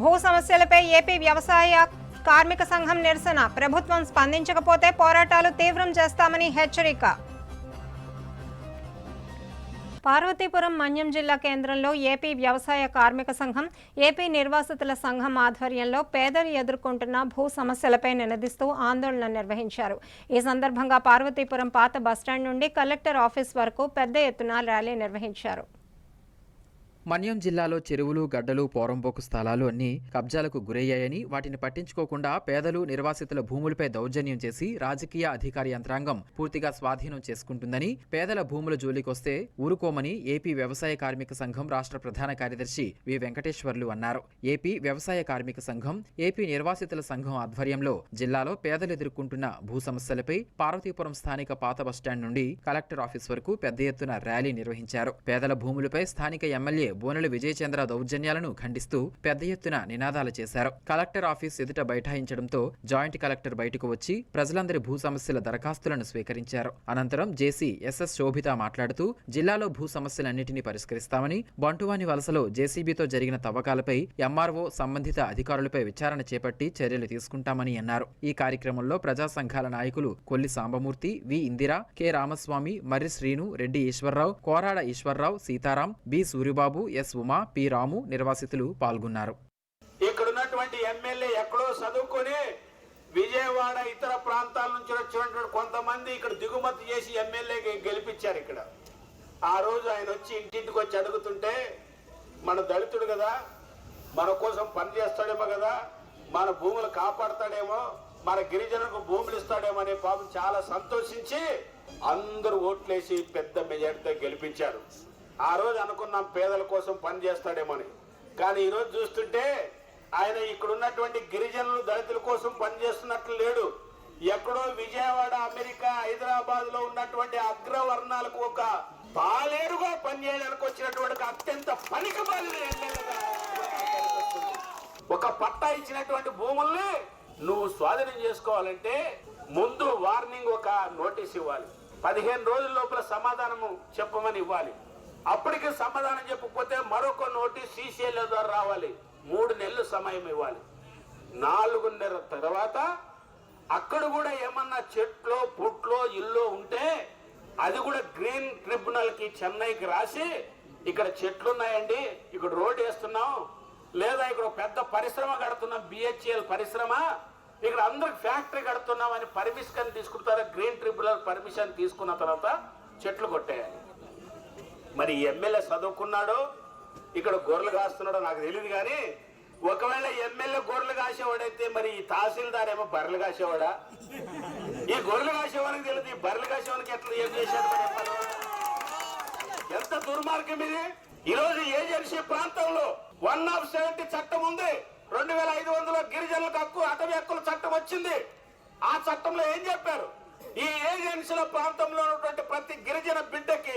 భూ సమస్యలపై ఏపీ వ్యవసాయ కార్మిక సంఘం నిరసన. ప్రభుత్వం స్పందించకపోతే పోరాటాలు తీవ్రం చేస్తామని హెచ్చరిక. పార్వతీపురం మన్యం జిల్లా కేంద్రంలో ఏపీ వ్యవసాయ కార్మిక సంఘం ఏపీ నిర్వాసితుల సంఘం ఆధ్వర్యంలో పేదలు ఎదుర్కొంటున్న భూ సమస్యలపై నినదిస్తూ ఆందోళన నిర్వహించారు. ఈ సందర్భంగా పార్వతీపురం పాత బస్టాండ్ నుండి కలెక్టర్ ఆఫీస్ వరకు పెద్ద ఎత్తున ర్యాలీ నిర్వహించారు. మన్యం జిల్లాలో చెరువులు గడ్డలు పోరంపోకు స్థలాలు అన్ని కబ్జాలకు గురయ్యాయని వాటిని పట్టించుకోకుండా పేదలు నిర్వాసితుల భూములపై దౌర్జన్యం చేసి రాజకీయ అధికార యంత్రాంగం పూర్తిగా స్వాధీనం చేసుకుంటుందని పేదల భూముల జోలికొస్తే ఊరుకోమని ఏపీ వ్యవసాయ కార్మిక సంఘం రాష్ట్ర ప్రధాన కార్యదర్శి వి. వెంకటేశ్వర్లు అన్నారు. ఏపీ వ్యవసాయ కార్మిక సంఘం ఏపీ నిర్వాసితుల సంఘం ఆధ్వర్యంలో జిల్లాలో పేదలు ఎదుర్కొంటున్న భూ సమస్యలపై పార్వతీపురం స్థానిక పాత బస్టాండ్ నుండి కలెక్టర్ ఆఫీస్ వరకు పెద్ద ఎత్తున ర్యాలీ నిర్వహించారు. పేదల భూములపై స్థానిక ఎమ్మెల్యే బోనెల విజయచంద్ర దౌర్జన్యాలను ఖండిస్తూ పెద్ద ఎత్తున నినాదాలు చేశారు. కలెక్టర్ ఆఫీస్ ఎదుట బైఠాయించడంతో జాయింట్ కలెక్టర్ బయటకు వచ్చి ప్రజలందరి భూ సమస్యల దరఖాస్తులను స్వీకరించారు. అనంతరం జేసీ ఎస్ఎస్ శోభిత మాట్లాడుతూ జిల్లాలో భూ సమస్యలన్నింటినీ పరిష్కరిస్తామని బంటువాని వలసలో జేసీబీతో జరిగిన తవ్వకాలపై ఎంఆర్ఓ సంబంధిత అధికారులపై విచారణ చేపట్టి చర్యలు తీసుకుంటామని అన్నారు. ఈ కార్యక్రమంలో ప్రజా సంఘాల నాయకులు Kolli Sambamurthy V Indira K Ramaswamy Marri Srinu Reddy Eswararao Korada Eswararao Sitaram B Suribabu S Uma P Ramu నిర్వాసితులు పాల్గొన్నారు. ఇక్కడ ఉన్నటువంటి ఎమ్మెల్యే ఎక్కడో చదువుకొని విజయవాడ ఇతర ప్రాంతాల నుంచి వచ్చినటువంటి కొంతమంది ఇక్కడ దిగుమతి చేసి ఎమ్మెల్యేకి గెలిపించారు ఇక్కడ. ఆ రోజు ఆయన వచ్చి ఇంటింటికి వచ్చి అడుగుతుంటే మన దళితుడు కదా మన కోసం పని చేస్తాడేమో కదా మన భూములు కాపాడతాడేమో మన గిరిజనులకు భూములు ఇస్తాడేమో అనే పాపం చాలా సంతోషించి అందరూ ఓట్లేసి పెద్ద మెజార్టీతో గెలిపించారు. ఆ రోజు అనుకున్నాం పేదల కోసం పని చేస్తాడేమని కానీ ఈరోజు చూస్తుంటే ఆయన ఇక్కడున్నటువంటి గిరిజనులు దళితుల కోసం పనిచేస్తున్నట్లు లేడు. ఎక్కడో విజయవాడ అమెరికా హైదరాబాద్లో ఉన్నటువంటి అగ్రవర్ణాలకు ఒక పాలేరుగా పనిచేయడానికి వచ్చినటువంటి అత్యంత పనికి ఒక పట్టా ఇచ్చినటువంటి భూముల్ని నువ్వు స్వాధీనం చేసుకోవాలంటే ముందు వార్నింగ్ ఒక నోటీస్ ఇవ్వాలి. పదిహేను రోజుల లోపల సమాధానము చెప్పమని ఇవ్వాలి. అప్పటికి సమాధానం చెప్పకపోతే మరొక నోటీస్ సీసీఎల్ ద్వారా రావాలి. మూడు నెలలు సమయం ఇవ్వాలి. నాలుగున్నర తర్వాత అక్కడ కూడా ఏమన్నా చెట్లో పుట్లో ఇల్లు ఉంటే అది కూడా గ్రీన్ ట్రిబ్యునల్కి చెన్నైకి రాసి ఇక్కడ చెట్లు ఉన్నాయండి ఇక్కడ రోడ్ వేస్తున్నాం. లేదా ఇక్కడ ఒక పెద్ద పరిశ్రమ కడుతున్నాం బిహెచ్ఎల్ పరిశ్రమ. ఇక్కడ అందరికి ఫ్యాక్టరీ కడుతున్నాం అని పర్మిషన్ తీసుకుంటారా? గ్రీన్ ట్రిబ్యునల్ పర్మిషన్ తీసుకున్న తర్వాత చెట్లు కొట్టేయాలి. మరి ఎమ్మెల్యే చదువుకున్నాడో ఇక్కడ గొర్రెలు కాస్తున్నాడో నాకు తెలియదు కానీ ఒకవేళ ఎమ్మెల్యే గొర్రెలు కాసేవాడైతే మరి ఈ తహసీల్దార్ ఏమో బర్రెలు కాసేవాడా? ఈ గొర్రెలు కాసేవానికి తెలియదు ఈ బర్రెలు కాసేవానికి ఎట్లా ఏం చేశాడు ఎంత దుర్మార్గం ఇది? ఈరోజు ఏజెన్సీ ప్రాంతంలో వన్ ఆఫ్ సెవెంటీ చట్టం ఉంది. రెండు వేల ఐదు వందల గిరిజనులకు హక్కు అటవీ హక్కుల చట్టం వచ్చింది. ఆ చట్టంలో ఏం చెప్పారు? ఈ ఏజెన్సీల ప్రాంతంలో ఉన్నటువంటి ప్రతి గిరిజన బిడ్డకి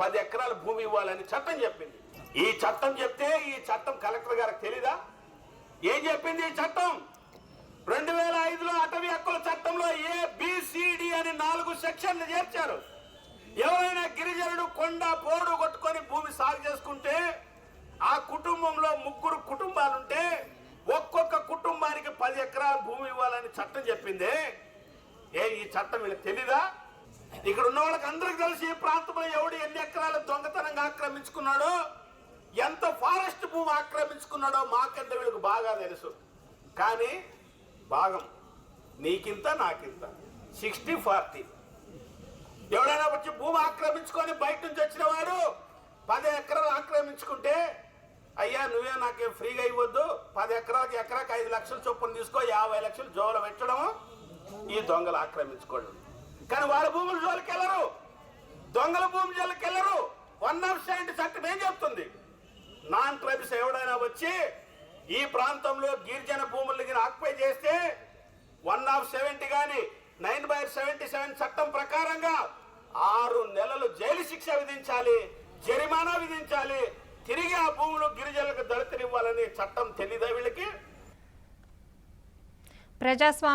పది ఎకరాల భూమి ఇవ్వాలని చట్టం చెప్పింది. ఈ చట్టం చెప్తే ఈ చట్టం కలెక్టర్ గారికి తెలీదా? ఏం చెప్పింది ఈ చట్టం? రెండు వేల ఐదులో అటవీ హక్కుల చట్టంలో ఏ బిసిడి అని నాలుగు సెక్షన్లు చేర్చారు. ఎవరైనా గిరిజనుడు కొండ పోడు కొట్టుకొని భూమి సాగు చేసుకుంటే ఆ కుటుంబంలో ముగ్గురు కుటుంబాలుంటే ఒక్కొక్క కుటుంబానికి పది ఎకరాల భూమి ఇవ్వాలని చట్టం చెప్పింది. ఏ ఈ చట్టం వీళ్ళకి తెలీదా? ఇక్కడ ఉన్న వాళ్ళకి అందరికి తెలిసి ఈ ప్రాంతంలో ఎవడు ఎన్ని ఎకరాల దొంగతనంగా ఆక్రమించుకున్నాడో ఎంత ఫారెస్ట్ భూమి ఆక్రమించుకున్నాడో మాకెంత వీళ్ళకి బాగా తెలుసు. కానీ భాగం నీకింత నాకింత. Sixty forty. ఎవడైనా వచ్చి భూమి ఆక్రమించుకొని బయట నుంచి వచ్చిన వాడు పది ఎకరాలు ఆక్రమించుకుంటే అయ్యా నువ్వే నాకేం ఫ్రీగా ఇవ్వద్దు. పది ఎకరాలకి ఎకరాకి ఐదు లక్షలు చొప్పున తీసుకో యాభై లక్షలు జోలు పెట్టడము ఈ దొంగలు ఆక్రమించుకోవడం కానీ వాళ్ళ భూముల జోలికి వెళ్ళరు దొంగల భూమి జోలికి వెళ్ళరు వన్ ఆఫ్ సెవెంటీ చట్టం ఏం చెప్తుంది? నాన్ ట్రైబ్స్ ఎవడైనా వచ్చి ఈ ప్రాంతంలో గిరిజన భూములకి ఆక్యుపై చేస్తే వన్ ఆఫ్ సెవెంటీ కానీ నైన్ బై సెవెంటీ సెవెన్ చట్టం ప్రకారంగా ఆరు నెలలు జైలు శిక్ష విధించాలి జరిమానా విధించాలి. తిరిగి ఆ భూములు గిరిజనులకు దళితులు ఇవ్వాలని చట్టం తెలీదా వీళ్ళకి? ప్రజాస్వామ్య